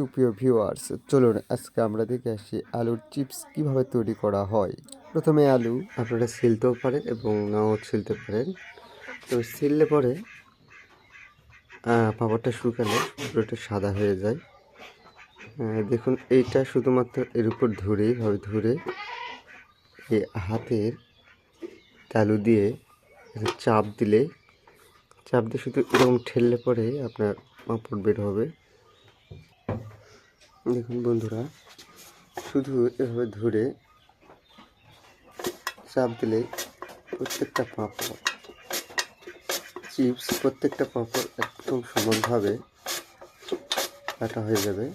সুপ্রিয় ভিউয়ার্স চলুন আজকে আমরা দেখে আসি আলুর চিপস কীভাবে তৈরি করা হয়। প্রথমে আলু আপনারা ছিলতেও পারেন এবং নাও ছিলতে পারেন। তো ছিললে পরে পাপড়টা শুকালে পুরোটা সাদা হয়ে যায়। দেখুন, এইটা শুধুমাত্র এর উপর ধরে এইভাবে ধরে এই হাতের তালু দিয়ে চাপ দিলে, চাপ দিয়ে শুধু এরকম ঠেললে পরে আপনার পাঁপড় বের হবে। দেখুন বন্ধুরা, শুধু এভাবে ধরে চাপ দিলে প্রত্যেকটা পাঁপড়, চিপস প্রত্যেকটা পাঁপড় একদম সমানভাবে কাটা হয়ে যাবে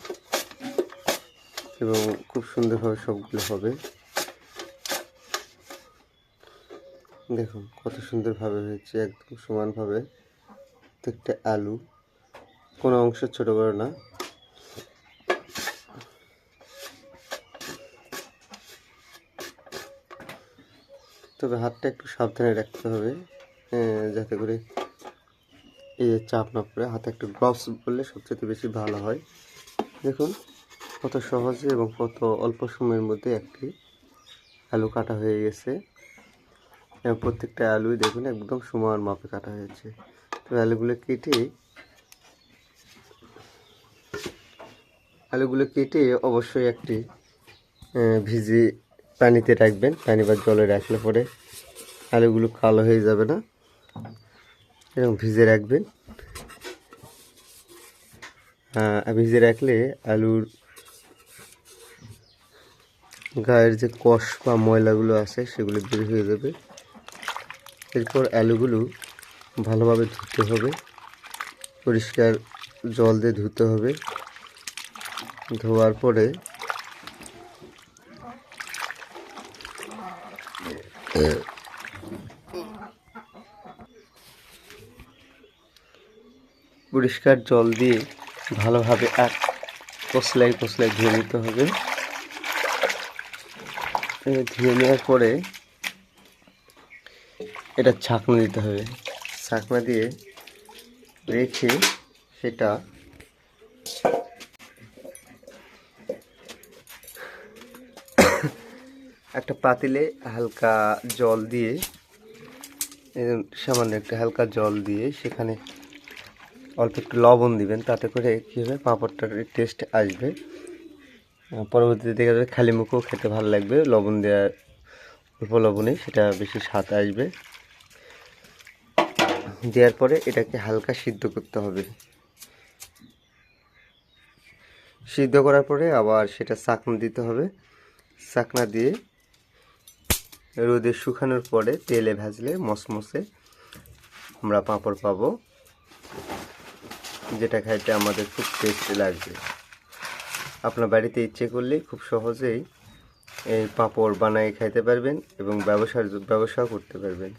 এবং খুব সুন্দরভাবে সবগুলো হবে। দেখুন কত সুন্দরভাবে হয়েছে, একদম সমানভাবে। প্রত্যেকটা আলু কোনো অংশ ছোটো বড় না। তবে হাতটা একটু সাবধানে রাখতে হবে যাতে করে এই চাপ না পড়ে। হাতে একটু গ্লাভস পরলে সবচেয়ে বেশি ভালো হয়। দেখুন, কত সহজে এবং কত অল্প সময়ের মধ্যে একটি আলু কাটা হয়ে গেছে। এবং প্রত্যেকটা আলুই দেখুন একদম সমান মাপে কাটা হয়েছে। তো আলুগুলো কেটে আলুগুলো কেটে অবশ্যই একটি ভিজে পানিতে রাখবেন। পানি বা জলে রাখলে পরে আলুগুলো কালো হয়ে যাবে না। এবং ভিজে রাখবেন। ভিজে রাখলে আলুর গায়ের যে কষ বা ময়লাগুলো আছে, সেগুলো বের হয়ে যাবে। এরপর আলুগুলো ভালোভাবে ধুতে হবে। পরিষ্কার জল দিয়ে ধুতে হবে। ধোয়ার পরে পরিষ্কার জল দিয়ে ভালোভাবে এক কসলাই কসলাই ধুয়ে নিতে হবে। ধুয়ে নেওয়ার পরে এটা ছাকনা দিতে হবে। ছাকনা দিয়ে রেখে সেটা একটা পাতিলে হালকা জল দিয়ে সামান্য একটা হালকা জল দিয়ে সেখানে অল্প একটু লবণ দিবেন, তাতে করে কী হবে, পাঁপড়টার টেস্ট আসবে। পরবর্তীতে দেখা যাবে খালি মুখেও খেতে ভালো লাগবে, লবণ দেওয়া অল্প লবণে সেটা বেশি স্বাদ আসবে। দেওয়ার পরে এটাকে হালকা সিদ্ধ করতে হবে। সিদ্ধ করার পরে আবার সেটা চাকনা দিতে হবে। চাকনা দিয়ে রোদে শুকানোর পরে তেলে ভাজলে মসমসে আমরা পাঁপড় পাবো, যেটা খাইতে আমাদের খুব টেস্টি লাগবে। আপনার বাড়িতে ইচ্ছে করলে খুব সহজেই এই পাঁপড় বানিয়ে খাইতে পারবেন এবং ব্যবসার ব্যবসাও করতে পারবেন।